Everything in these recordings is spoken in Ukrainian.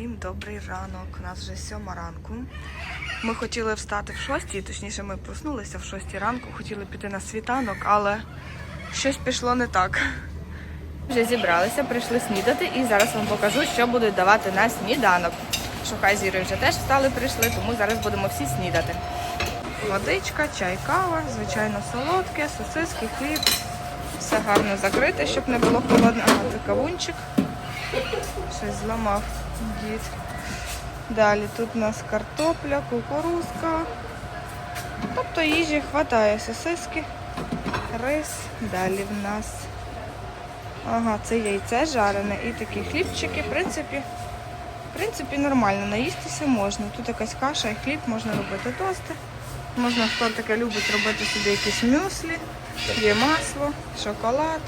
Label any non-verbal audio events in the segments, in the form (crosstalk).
Всім добрий ранок. У нас вже сьома ранку. Ми хотіли встати в шостій, точніше, ми проснулися в шостій ранку, хотіли піти на світанок, але щось пішло не так. Вже зібралися, прийшли снідати і зараз вам покажу, що будуть давати на сніданок. Шукай зіри вже теж встали, прийшли, тому зараз будемо всі снідати. Водичка, чай, кава, звичайно, солодке, сосиски, хліб. Все гарно закрите, щоб не було холодно. Ага, кавунчик. Щось зламав дід. Далі тут у нас картопля, кукурузка. Тобто їжі вистачає сосиски, рис. Далі в нас. Ага, це яйце жарене і такі хлібчики. В принципі, в принципі, нормально. Наїстися можна. Тут якась каша і хліб, можна робити тости. Можна, хто таке любить робити собі якісь мюслі, є масло, шоколад.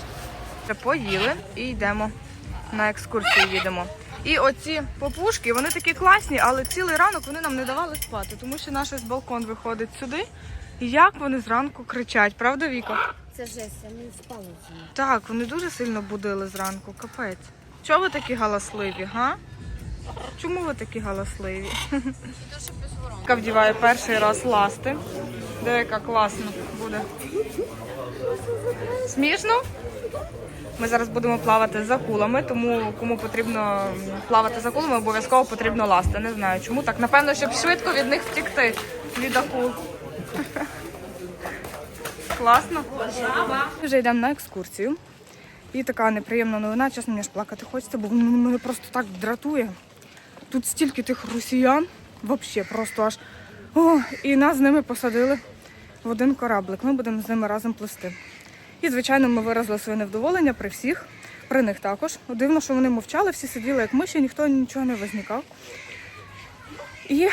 Поїли і йдемо на екскурсію їдемо. І оці попушки, вони такі класні, але цілий ранок вони нам не давали спати, тому що наш ось балкон виходить сюди. І як вони зранку кричать, правда, Віка? Це жесть, не спали. Так, вони дуже сильно будили зранку, капець. Чого ви такі галасливі, га? Чому ви такі галасливі? Вдіває перший раз ласти. Де яка класно буде. Смішно? Ми зараз будемо плавати за кулами, тому кому потрібно плавати за кулами, обов'язково потрібно ласти. Не знаю чому так. Напевно, щоб швидко від них втікти від акул. Класно. Ми вже йдемо на екскурсію. І така неприємна новина, чесно, мені ж плакати хочеться, бо мене просто так дратує. Тут стільки тих росіян, взагалі просто аж. О, і нас з ними посадили в один кораблик. Ми будемо з ними разом плисти. І, звичайно, ми виразили своє невдоволення при всіх, при них також. Дивно, що вони мовчали, всі сиділи як миші, ніхто нічого не возникав. І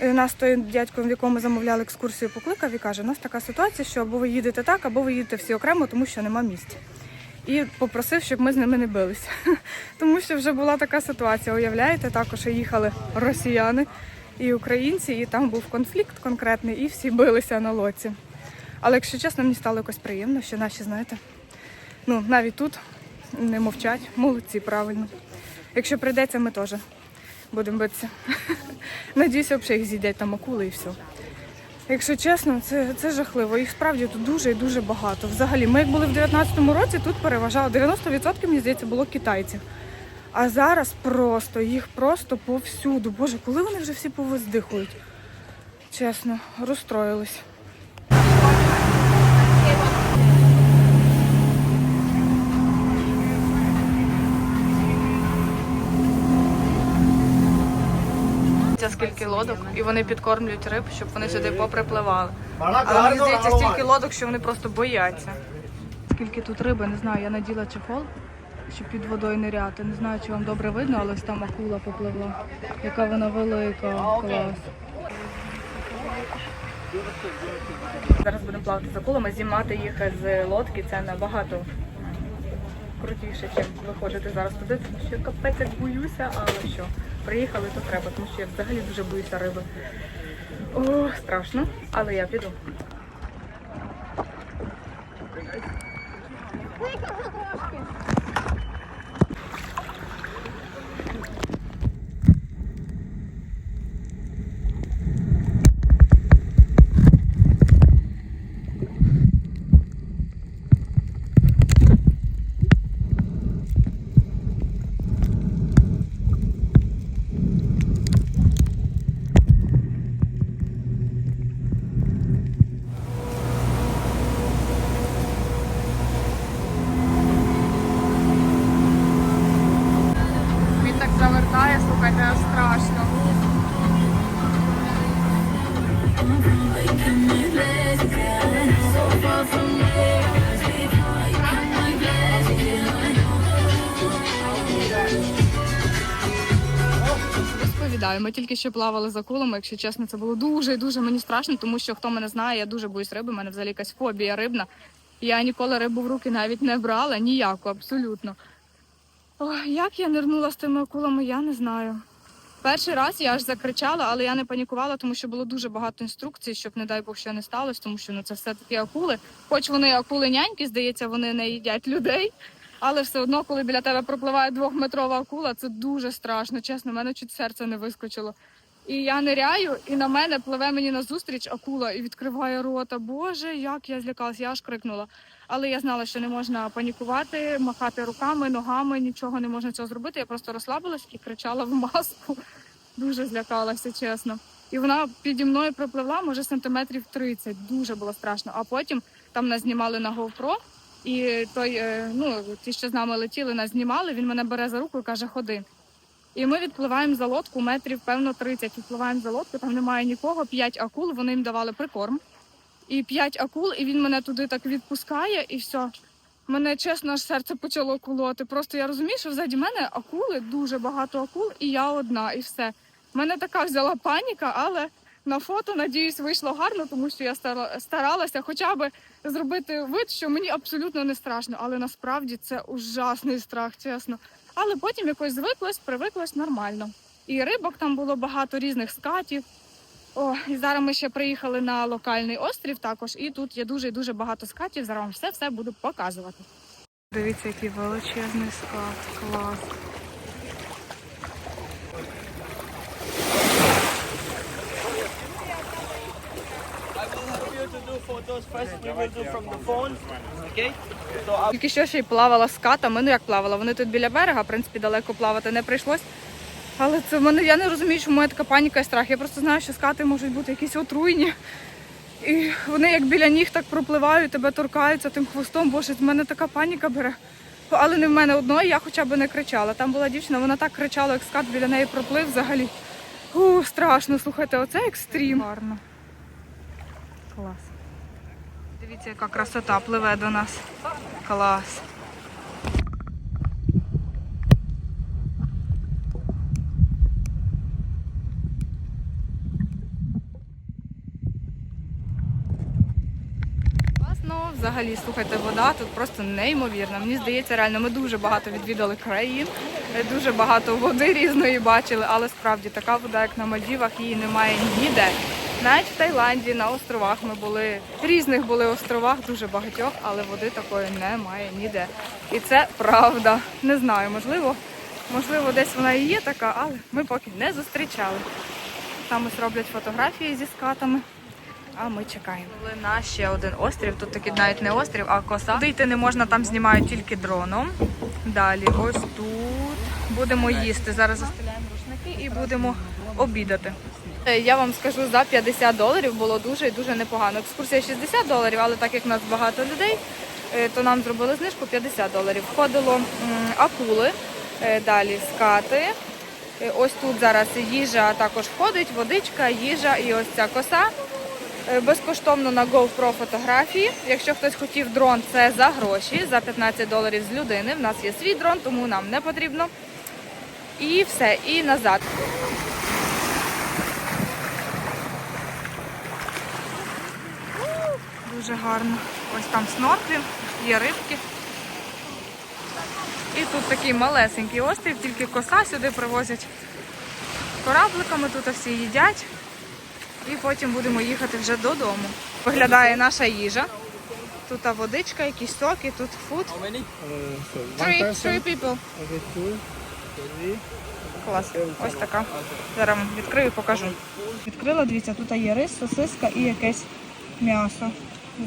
е, нас той дядько, в якому замовляли екскурсію, покликав і каже, у нас така ситуація, що або ви їдете так, або ви їдете всі окремо, тому що нема місця. І попросив, щоб ми з ними не билися. (laughs) Тому що вже була така ситуація. Уявляєте, також їхали росіяни і українці, і там був конфлікт конкретний, і всі билися на лоці. Але якщо чесно, мені стало якось приємно, що наші, знаєте, ну навіть тут не мовчать, молодці, правильно. Якщо прийдеться, ми теж будемо битися. (laughs) Надіюся, взагалі їх з'їдять там акули і все. Якщо чесно, це, це жахливо. Їх справді тут дуже і дуже багато. Взагалі, ми як були в 19-му році, тут переважало 90% мені здається було китайців. А зараз просто їх просто повсюду. Боже, коли вони вже всі повиздихують? Чесно, розстроїлись. Це скільки лодок, і вони підкормлюють риб, щоб вони сюди поприпливали. Але мені здається, стільки лодок, що вони просто бояться. Скільки тут риби, не знаю, я наділа чехол, щоб під водою ниряти. Не знаю, чи вам добре видно, але ось там акула попливла. Яка вона велика, клас. Зараз будемо плавати з акулами, знімати їх з лодки це набагато крутіше, ніж виходити зараз туди, тому що капець як боюся, але що, приїхали, то треба, тому що я взагалі дуже боюся риби. О, страшно, але я піду. Він завертає, слухайте, аж страшно. Розповідаю, ми тільки що плавали за кулами. Якщо чесно, це було дуже дуже мені страшно, тому що хто мене знає, я дуже боюсь риби. У мене взагалі якась фобія рибна. Я ніколи рибу в руки навіть не брала, ніяку, абсолютно. Ой, як я нирнула з тими акулами, я не знаю. Перший раз я аж закричала, але я не панікувала, тому що було дуже багато інструкцій, щоб, не дай Бог, що не сталося, тому що ну, це все таки акули. Хоч вони акули няньки, здається, вони не їдять людей. Але все одно, коли біля тебе пропливає двохметрова акула, це дуже страшно. Чесно, в мене чуть серце не вискочило. І я ниряю, і на мене пливе мені назустріч акула і відкриває рота. Боже, як я злякалася, я аж крикнула. Але я знала, що не можна панікувати, махати руками, ногами, нічого не можна цього зробити. Я просто розслабилась і кричала в маску. Дуже злякалася, чесно. І вона піді мною пропливла, може, сантиметрів 30. Дуже було страшно. А потім там нас знімали на GoPro, і той, е, ну, ті, що з нами летіли, нас знімали, він мене бере за руку і каже, ходи. І ми відпливаємо за лодку метрів, певно, 30. Відпливаємо за лодку, там немає нікого, п'ять акул, вони їм давали прикорм. І п'ять акул, і він мене туди так відпускає, і все. Мене чесно аж серце почало колоти. Просто я розумію, що взаді мене акули, дуже багато акул, і я одна, і все. Мене така взяла паніка, але на фото, надіюсь, вийшло гарно, тому що я старалася хоча б зробити вид, що мені абсолютно не страшно. Але насправді це ужасний страх, чесно. Але потім якось звиклось, привиклось нормально. І рибок там було багато різних скатів. О, і зараз ми ще приїхали на локальний острів також, і тут є дуже і дуже багато скатів. Зараз вам все все буду показувати. Дивіться, який величезний скат, клас. Тільки що ще й плавала з катами. Ну як плавала? Вони тут біля берега, в принципі, далеко плавати не прийшлось. Але це в мене я не розумію, чому є така паніка і страх. Я просто знаю, що скати можуть бути якісь отруйні. І вони як біля ніг так пропливають, тебе торкаються тим хвостом. Боже, в мене така паніка бере. Але не в мене одної, я хоча б не кричала. Там була дівчина, вона так кричала, як скат біля неї проплив взагалі. У, страшно, слухайте, оце екстрім. Гарно. Клас. Дивіться, яка красота пливе до нас. Клас. Взагалі, слухайте, вода тут просто неймовірна. Мені здається, реально, ми дуже багато відвідали країн, дуже багато води різної бачили, але справді така вода, як на Мальдівах, її немає ніде. Навіть в Таїланді на островах ми були різних були островах, дуже багатьох, але води такої немає ніде. І це правда. Не знаю, можливо, можливо, десь вона і є така, але ми поки не зустрічали. Там ось роблять фотографії зі скатами. А ми чекаємо. Були на ще один острів. Тут такий навіть не острів, а коса. Туди йти не можна, там знімають тільки дроном. Далі, ось тут будемо їсти. Зараз застеляємо рушники і будемо обідати. Е, Я вам скажу, за 50 доларів було дуже і дуже непогано. Екскурсія 60 доларів, але так як нас багато людей, е, то нам зробили знижку 50 доларів. Входило акули, е, далі скати. Ось тут зараз їжа також входить, водичка, їжа і ось ця коса. Безкоштовно на GoPro фотографії. Якщо хтось хотів дрон, це за гроші, за 15 доларів з людини. В нас є свій дрон, тому нам не потрібно. І все, і назад. Дуже гарно. Ось там снорклінг, є рибки. І тут такий малесенький острів, тільки коса сюди привозять корабликами, тут всі їдять. І потім будемо їхати вже додому. Виглядає наша їжа. Тут водичка, якісь соки, тут фуд. Three, three people. Клас. Ось така. Зараз відкрию і покажу. Відкрила, дивіться, тут є рис, сосиска і якесь м'ясо.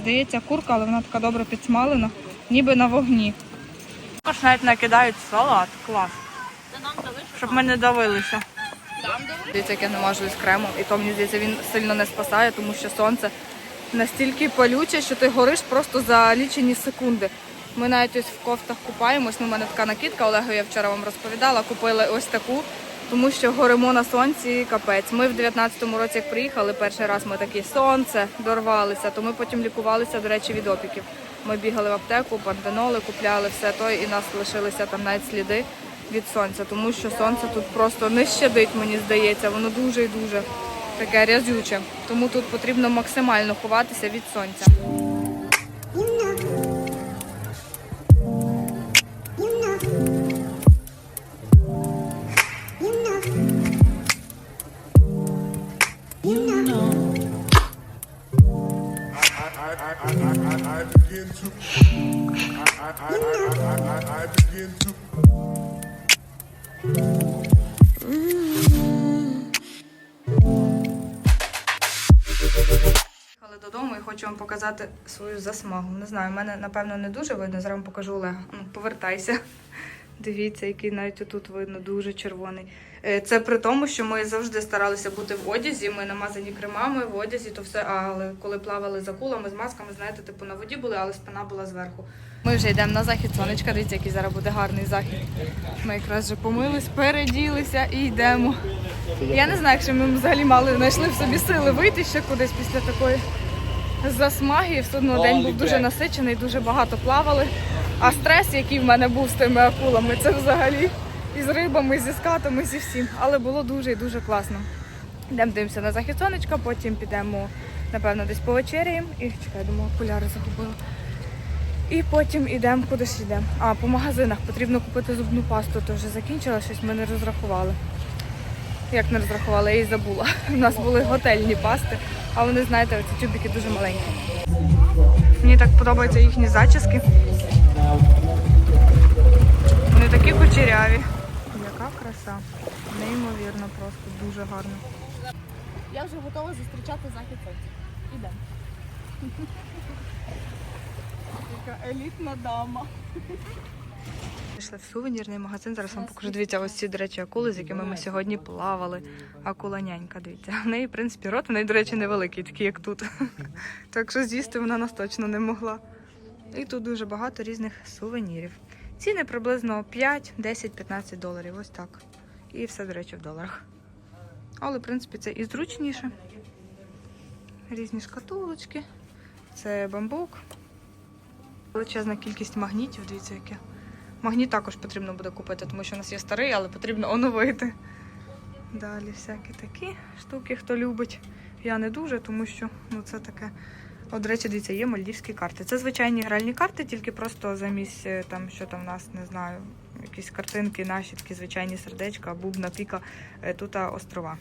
Здається, курка, але вона така добре підсмалена, ніби на вогні. Також навіть накидають салат. Клас. Щоб ми не давилися. Дивіться, як я намажуюсь кремом, і то мені здається, він сильно не спасає, тому що сонце настільки палюче, що ти гориш просто за лічені секунди. Ми навіть ось в кофтах купаємось. Ну, у мене така накидка, Олегу я вчора вам розповідала, купили ось таку, тому що горимо на сонці капець. Ми в 19-му році, як приїхали, перший раз ми такі сонце дорвалися, то ми потім лікувалися, до речі, від опіків. Ми бігали в аптеку, пантеноли, купляли все то, і нас лишилися там навіть сліди від сонця, тому що сонце тут просто не щадить, мені здається, воно дуже і дуже таке рязюче. Тому тут потрібно максимально ховатися від сонця. Begin to. I, I, I, I, I, I, begin to. Додому і хочу вам показати свою засмагу. Не знаю, мене напевно не дуже видно. Зараз вам покажу Олега. Ну, повертайся. Дивіться, який навіть отут видно, дуже червоний. Е, Це при тому, що ми завжди старалися бути в одязі. Ми намазані кремами в одязі, то все. Але коли плавали за кулами з масками, знаєте, типу на воді були, але спина була зверху. Ми вже йдемо на захід сонечка. Дивіться, який зараз буде гарний захід. Ми якраз вже помились, переділися і йдемо. Я не знаю, якщо ми взагалі мали знайшли в собі сили вийти ще кудись після такої засмаги. Все одно день був дуже насичений, дуже багато плавали. А стрес, який в мене був з тими акулами, це взагалі і з рибами, і зі скатами, зі всім. Але було дуже і дуже класно. Йдемо дивимося на захід сонечка, потім підемо, напевно, десь повечеряємо. І чекай, думаю, окуляри загубила. І потім йдемо кудись йдемо. А, по магазинах потрібно купити зубну пасту, то вже закінчила, щось ми не розрахували. Як не розрахувала, я її забула. У нас були готельні пасти, а вони, знаєте, ці тюбики дуже маленькі. Мені так подобаються їхні зачіски. Вони такі кучеряві. Яка краса. Неймовірно, просто дуже гарно. Я вже готова зустрічати захід сонця. Ідемо. Така елітна дама. Пішли в сувенірний магазин. Зараз вам покажу. Дивіться, ось ці, до речі, акули, з якими ми сьогодні плавали. Акула нянька, дивіться. В неї, в принципі, рот, у неї, до речі, невеликий, такий, як тут. (laughs) Так що з'їсти вона нас точно не могла. І тут дуже багато різних сувенірів. Ціни приблизно 5, 10, 15 доларів. Ось так. І все, до речі, в доларах. Але, в принципі, це і зручніше. Різні шкатулочки. Це бамбук. Величезна кількість магнітів, дивіться, яке. Магніт також потрібно буде купити, тому що у нас є старий, але потрібно оновити. Далі всякі такі штуки, хто любить. Я не дуже, тому що ну, це таке. От, до речі, дивіться, є мальдівські карти. Це звичайні гральні карти, тільки просто замість е, там, що там в нас, не знаю, якісь картинки, наші такі звичайні сердечка, бубна, піка. Е, Тут острова.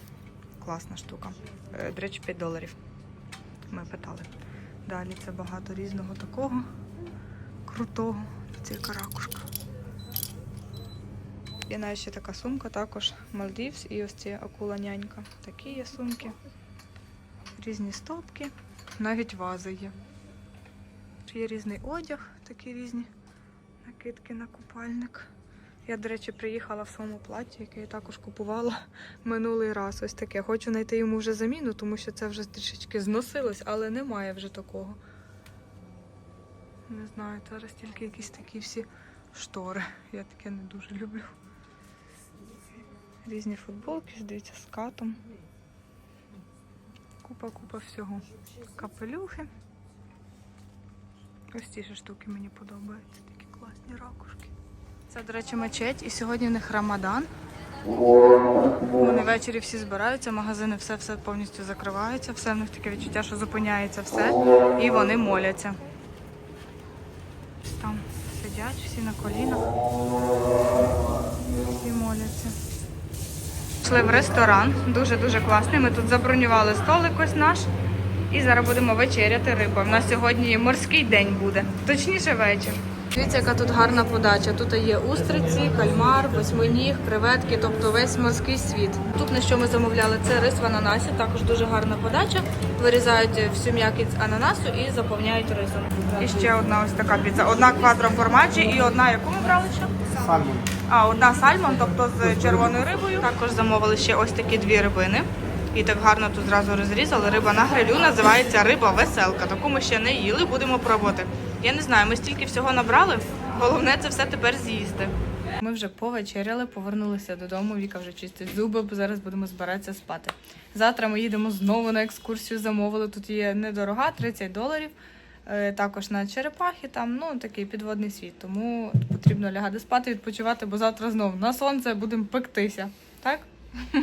Класна штука. Е, До речі, 5 доларів. Ми питали. Далі це багато різного такого крутого. Це яка ракушка. Є навіть ще така сумка, також Мальдівс і ось ці акула нянька. Такі є сумки. Різні стопки, навіть вази є. Є різний одяг, такі різні накидки на купальник. Я, до речі, приїхала в своєму платі, яке я також купувала минулий раз. Ось таке. Хочу знайти йому вже заміну, тому що це вже трішечки зносилось, але немає вже такого. Не знаю, зараз тільки якісь такі всі штори. Я таке не дуже люблю. Різні футболки, дивіться, з катом. Купа-купа всього. Капелюхи. Ось ці ж штуки мені подобаються. Такі класні ракушки. Це, до речі, мечеть, і сьогодні в них Рамадан. Вони ввечері всі збираються, магазини все-все повністю закриваються, все в них таке відчуття, що зупиняється все, і вони моляться. Там сидять всі на колінах. Всі моляться. Пішли в ресторан, дуже-дуже класний. Ми тут забронювали столик ось наш. І зараз будемо вечеряти рибу. У нас сьогодні морський день буде, точніше вечір. Дивіться, яка тут гарна подача. Тут є устриці, кальмар, восьминіг, креветки, тобто весь морський світ. Тут на що ми замовляли, це рис в ананасі, також дуже гарна подача. Вирізають всю м'якість ананасу і заповняють рисом. І ще одна ось така піца. Одна квадро формаджі і одна, яку ми брали ще? Сальмон. А, одна сальмон, тобто з червоною рибою. Також замовили ще ось такі дві рибини. І так гарно тут зразу розрізали. Риба на грилю називається риба веселка. Таку ми ще не їли, будемо пробувати. Я не знаю, ми стільки всього набрали. Головне це все тепер з'їсти. Ми вже повечеряли, повернулися додому. Віка вже чистить зуби, бо зараз будемо збиратися спати. Завтра ми їдемо знову на екскурсію. Замовили. Тут є недорога, 30 доларів. Е, Також на черепахи, там ну такий підводний світ. Тому потрібно лягати спати, відпочивати, бо завтра знову на сонце будемо пектися. Так? (laughs)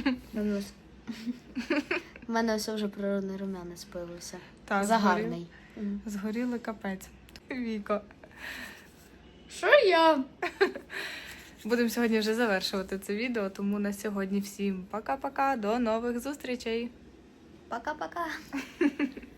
У мене все вже природний рум'янець появився. Так, Загарний. згоріли, згоріли капець. Віко. Що я? Будемо сьогодні вже завершувати це відео, тому на сьогодні всім пока-пока, до нових зустрічей. Пока-пока. (laughs)